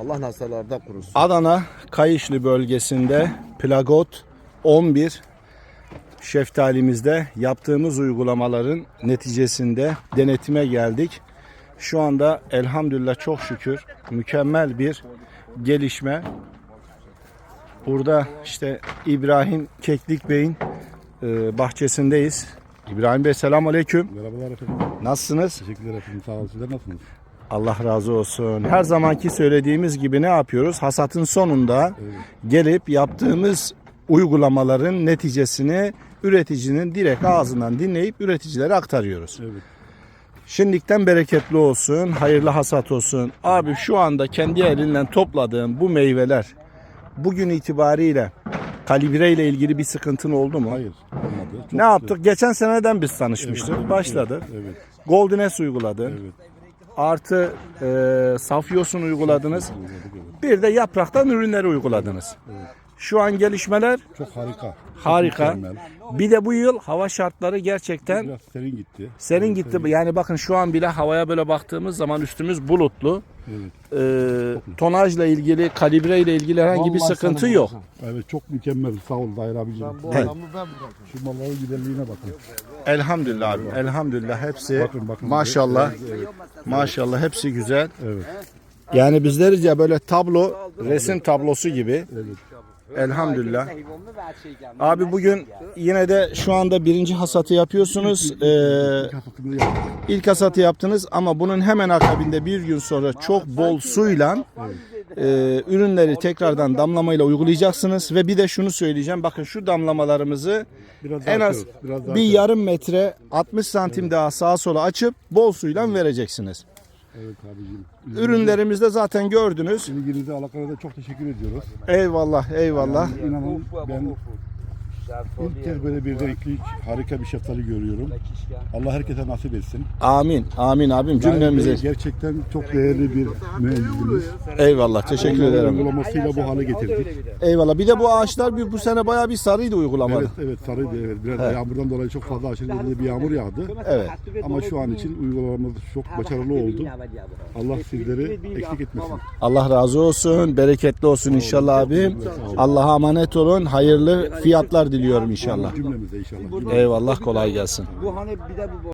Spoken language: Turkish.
Allah hastalardan korusun. Adana Kayışlı bölgesinde Plagot 11 şeftalimizde yaptığımız uygulamaların neticesinde denetime geldik. Şu anda elhamdülillah çok şükür mükemmel bir gelişme. Burada işte İbrahim Keklik Bey'in e, bahçesindeyiz. İbrahim Bey selamun aleyküm. Merhabalar efendim. Nasılsınız? Teşekkürler efendim. Sağ olun. Sizler nasılsınız? Allah razı olsun. Her zamanki söylediğimiz gibi ne yapıyoruz? Hasatın sonunda gelip yaptığımız uygulamaların neticesini üreticinin direkt ağzından dinleyip üreticilere aktarıyoruz. Evet. Şimdilikten bereketli olsun, hayırlı hasat olsun. Abi şu anda kendi elinden topladığım bu meyveler bugün itibariyle kalibre ile ilgili bir sıkıntın oldu mu? Hayır. Olmadı. Çok Ne yaptık? Geçen seneden biz tanışmıştık. Evet, Başladık. Evet. Golden S uyguladın. Evet. Artı e, Safyos'un uyguladınız. Bir de yapraktan ürünleri uyguladınız. Şu an gelişmeler Çok harika. Harika. mükemmel. Bir de bu yıl hava şartları gerçekten Biraz serin gitti. serin gitti. Yani bakın şu an bile havaya böyle baktığımız zaman üstümüz bulutlu. Evet. Ee, tonajla ilgili, kalibre ile ilgili herhangi bir Vallahi sıkıntı sana yok. Evet çok mükemmel. Sağ ol Dair abicim. Bu Evet. adamı ben. Şu malların güzelliğine bakın. Elhamdülillah abi. Elhamdülillah hepsi Bakın bakın. maşallah. Evet. Maşallah hepsi güzel. Evet. Yani biz deriz ya böyle tablo, resim tablosu gibi. evet. Elhamdülillah. Abi bugün yine de şu anda birinci hasatı yapıyorsunuz. Ee, ilk hasatı yaptınız ama bunun hemen akabinde bir gün sonra çok bol suyla e, ürünleri tekrardan damlamayla uygulayacaksınız. Ve bir de şunu söyleyeceğim. Bakın şu damlamalarımızı Biraz en az açıyoruz, Biraz daha bir yarım metre 60 santim daha sağa sola açıp bol suyla vereceksiniz. Evet abicim. Ürünlerimizde zaten gördünüz. İlginize alakalı çok teşekkür ediyoruz. Eyvallah eyvallah. İnanın ben ilk kez böyle bir renkli harika bir şeftali görüyorum. Allah herkese nasip etsin. Amin. Amin abim cümlemize. Gerçekten çok değerli bir mühendisimiz. Eyvallah teşekkür ederim. Uygulamasıyla bu hale getirdik. Eyvallah. Bir de bu ağaçlar bir bu sene bayağı bir sarıydı uygulamada. Evet evet sarıydı evet. Biraz yağmurdan dolayı çok fazla aşırı derecede bir yağmur yağdı. Evet. Ama şu an için uygulamamız çok başarılı oldu. Allah sizleri eksik etmesin. Allah razı olsun. Bereketli olsun inşallah abim. Allah'a emanet olun. Hayırlı fiyatlar diliyorum inşallah. Cümlemize inşallah. Eyvallah kolay gelsin. Bu hani bir de bu